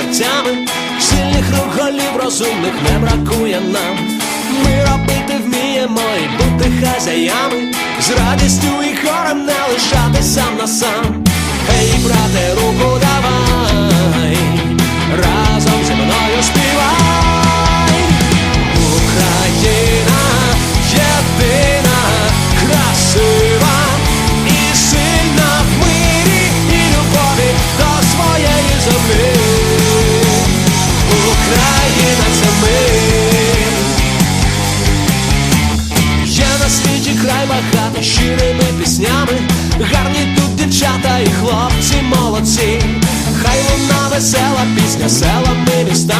Серцями, сильних рухолів розумних не бракує нам. Ми робити вміємо і бути хазяями, з радістю і хором не лишати сам на сам. Щирими піснями, гарні тут дівчата і хлопці молодці. Хай луна весела пісня селами містами,